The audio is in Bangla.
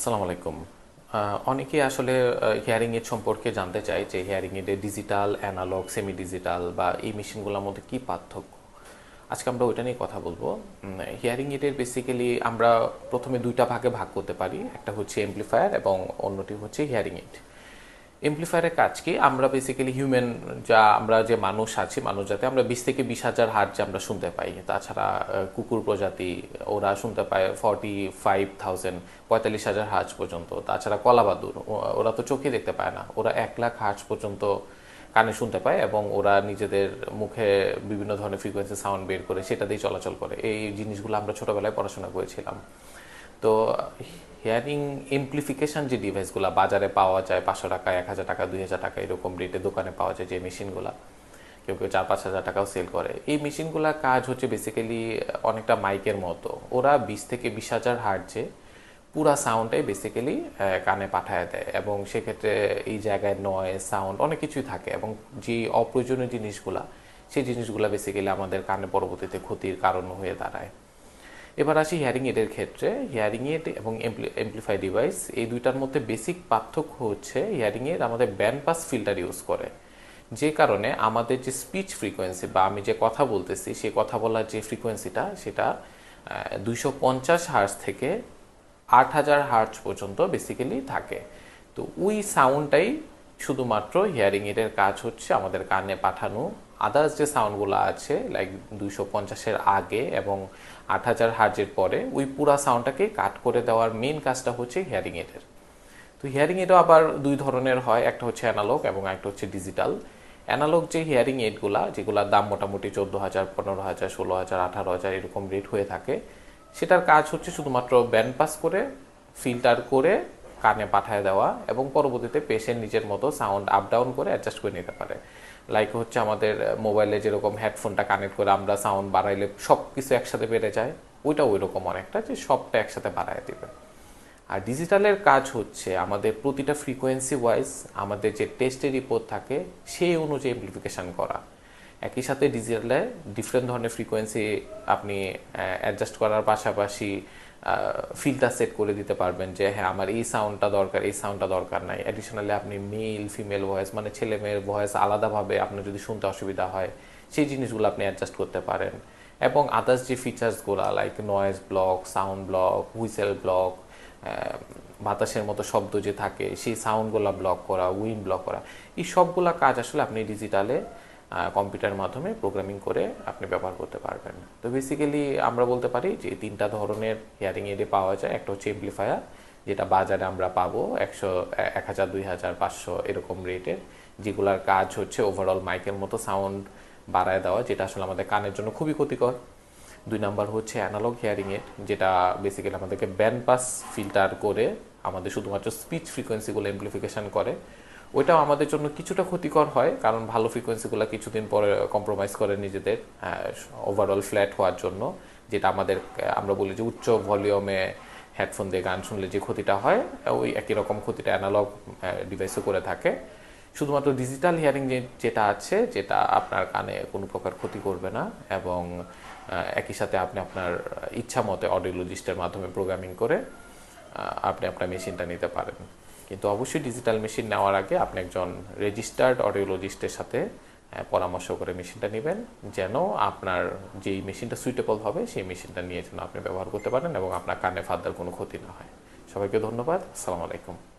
আসসালামু আলাইকুম। অনেকে আসলে হিয়ারিং এড সম্পর্কে জানতে চায় যে হিয়ারিং এডে ডিজিটাল অ্যানালগ সেমি ডিজিটাল বা এই মেশিনগুলোর মধ্যে কি পার্থক্য। আজকে আমরা ওইটা নিয়ে কথা বলব। হিয়ারিং এডের বেসিক্যালি আমরা প্রথমে দুইটা ভাগে ভাগ করতে পারি। একটা হচ্ছে এমপ্লিফায়ার এবং অন্যটি হচ্ছে হিয়ারিং এড এমপ্লিফায়ারের কাজ কি? আমরা বেসিক্যালি হিউম্যান যা আমরা যে মানুষ আছি, মানুষ জাতি, আমরা বিশ থেকে বিশ হাজার হার্ট যে আমরা শুনতে পাই। তাছাড়া কুকুর প্রজাতি, ওরা শুনতে পায় ফর্টি ফাইভ থাউজেন্ড পঁয়তাল্লিশ হাজার হার্টস পর্যন্ত। তাছাড়া কলাবাদুর ওরা তো চোখে দেখতে পায় না। ওরা এক লাখ হার্টস পর্যন্ত কানে শুনতে পায় এবং ওরা নিজেদের মুখে বিভিন্ন ধরনের ফ্রিকোয়েন্সি সাউন্ড বের করে সেটা দিয়ে চলাচল করে। এই জিনিসগুলো আমরা ছোটবেলায় পড়াশোনা করেছিলাম। তো হিয়ারিং এমপ্লিফিকেশন যে ডিভাইসগুলো বাজারে পাওয়া যায়, পাঁচশো টাকা, এক হাজার টাকা, দুই হাজার টাকা এরকম রেটে দোকানে পাওয়া যায় যে মেশিনগুলো কেউ কেউ চার, পাঁচ হাজার টাকাও সেল করে। এই মেশিনগুলোর কাজ হচ্ছে বেসিক্যালি অনেকটা মাইকের মতো। ওরা বিশ থেকে বিশ হাজার হার্টজে পুরা সাউন্ডটাই বেসিক্যালি কানে পাঠায় দেয়। এবং সেক্ষেত্রে এই জায়গায় নয় সাউন্ড অনেক কিছুই থাকে। এবং যে অপ্রয়োজনীয় জিনিসগুলা, সেই জিনিসগুলো বেসিক্যালি আমাদের কানে পরবর্তীতে ক্ষতির কারণ হয়ে দাঁড়ায়। এবার আসি হিয়ারিং এডের ক্ষেত্রে। হিয়ারিং এড এবং এমপ্লিফাই ডিভাইস এই দুইটার মধ্যে বেসিক পার্থক্য হচ্ছে হিয়ারিং এড আমাদের ব্যান্ড পাস ফিল্টার ইউজ করে। যে কারণে আমাদের যে স্পিচ ফ্রিকোয়েন্সি বা আমি যে কথা বলতেছি সেই কথা বলার যে ফ্রিকোয়েন্সিটা সেটা দুইশো পঞ্চাশ হার্স থেকে আট হাজার হার্টস পর্যন্ত বেসিক্যালি থাকে। তো ওই সাউন্ডটাই শুধুমাত্র হিয়ারিং এডের কাজ হচ্ছে আমাদের কানে পাঠানো। আদার্স যে সাউন্ডগুলো আছে লাইক দুইশো পঞ্চাশের আগে এবং আট হাজার হার্জের পরে, ওই পুরা সাউন্ডটাকে কাট করে দেওয়ার মেন কাজটা হচ্ছে হিয়ারিং এডের তো হিয়ারিং এডও আবার দুই ধরনের হয়, একটা হচ্ছে অ্যানালগ এবং একটা হচ্ছে ডিজিটাল অ্যানালগ যে হিয়ারিং এডগুলা যেগুলোর দাম মোটামুটি চোদ্দ হাজার, পনেরো হাজার, ষোলো হাজার, আঠারো হাজার এরকম রেট হয়ে থাকে, সেটার কাজ হচ্ছে শুধুমাত্র ব্যান্ড পাস করে ফিল্টার করে কানে পাঠায় দেওয়া এবং পরবর্তীতে পেশেন্ট নিজের মতো সাউন্ড আপ ডাউন করে অ্যাডজাস্ট করে নিতে পারে। লাইক হচ্ছে আমাদের মোবাইলে যেরকম হেডফোনটা কানেক্ট করে আমরা সাউন্ড বাড়াইলে সব কিছু একসাথে বেড়ে যায় ওইটা ওই রকম অনেকটা যে সবটা একসাথে বাড়ায় দেবে। আর ডিজিটালের কাজ হচ্ছে আমাদের প্রতিটা ফ্রিকোয়েন্সি ওয়াইজ আমাদের যে টেস্টের রিপোর্ট থাকে, সেই অনুযায়ী এমপ্লিফিকেশন করা। একই সাথে ডিজিটালে ডিফারেন্ট ধরনের ফ্রিকোয়েন্সি আপনি অ্যাডজাস্ট করার পাশাপাশি ফিল্টার সেট করে দিতে পারবেন যে হ্যাঁ আমার এই সাউন্ডটা দরকার, এই সাউন্ডটা দরকার নাই। অ্যাডিশনালি আপনি মেল ফিমেল ভয়েস মানে ছেলে মেয়ের ভয়েস আলাদাভাবে আপনার যদি শুনতে অসুবিধা হয়, সেই জিনিসগুলো আপনি অ্যাডজাস্ট করতে পারেন। এবং আদার্স যে ফিচার্সগুলো like noise block sound block whistle block বাতাসের মতো শব্দ যে থাকে, সেই সাউন্ডগুলো ব্লক করা উইন ব্লক করা, এই সবগুলা কাজ আসলে আপনি ডিজিটালে কম্পিউটার মাধ্যমে প্রোগ্রামিং করে আপনি ব্যবহার করতে পারবেন। তো বেসিক্যালি আমরা বলতে পারি যে তিনটা ধরনের হিয়ারিং এডে পাওয়া যায়। একটা হচ্ছে এমপ্লিফায়ার যেটা বাজারে আমরা পাবো একশো, এক হাজার, দুই হাজার, পাঁচশো এরকম রেটের যেগুলার কাজ হচ্ছে ওভারঅল মাইকের মতো সাউন্ড বাড়ায় দেওয়া, যেটা আসলে আমাদের কানের জন্য খুবই ক্ষতিকর। দুই নাম্বার হচ্ছে অ্যানালগ হিয়ারিং এড যেটা বেসিক্যালি আমাদেরকে ব্যান্ড পাস ফিল্টার করে আমাদের শুধুমাত্র স্পিচ ফ্রিকোয়েন্সিগুলো এমপ্লিফিকেশন করে। ওইটাও আমাদের জন্য কিছুটা ক্ষতিকর হয়, কারণ ভালো ফ্রিকোয়েন্সিগুলো কিছুদিন পরে কম্প্রোমাইজ করে নিজেদের ওভারঅল ফ্ল্যাট হওয়ার জন্য, যেটা আমাদের আমরা বলি যে উচ্চ ভলিউমে হেডফোন দিয়ে গান শুনলে যে ক্ষতিটা হয়, ওই একই রকম ক্ষতিটা অ্যানালগ ডিভাইসও করে থাকে। শুধুমাত্র ডিজিটাল হিয়ারিং যেটা আছে, যেটা আপনার কানে কোনো প্রকার ক্ষতি করবে না এবং একই সাথে আপনি আপনার ইচ্ছা মতে অডিওলজিস্টের মাধ্যমে প্রোগ্রামিং করে আপনি আপনার মেশিনটা নিতে পারেন। কিন্তু অবশ্যই ডিজিটাল মেশিন নেওয়ার আগে আপনি একজন রেজিস্টার্ড অডিওলজিস্টের সাথে পরামর্শ করে মেশিনটা নেবেন, যেন আপনার যেই মেশিনটা সুইটেবল হবে, সেই মেশিনটা নিয়ে যেন আপনি ব্যবহার করতে পারেন এবং আপনার কানে ফাদার কোনো ক্ষতি না হয়। সবাইকে ধন্যবাদ। আসসালামু আলাইকুম।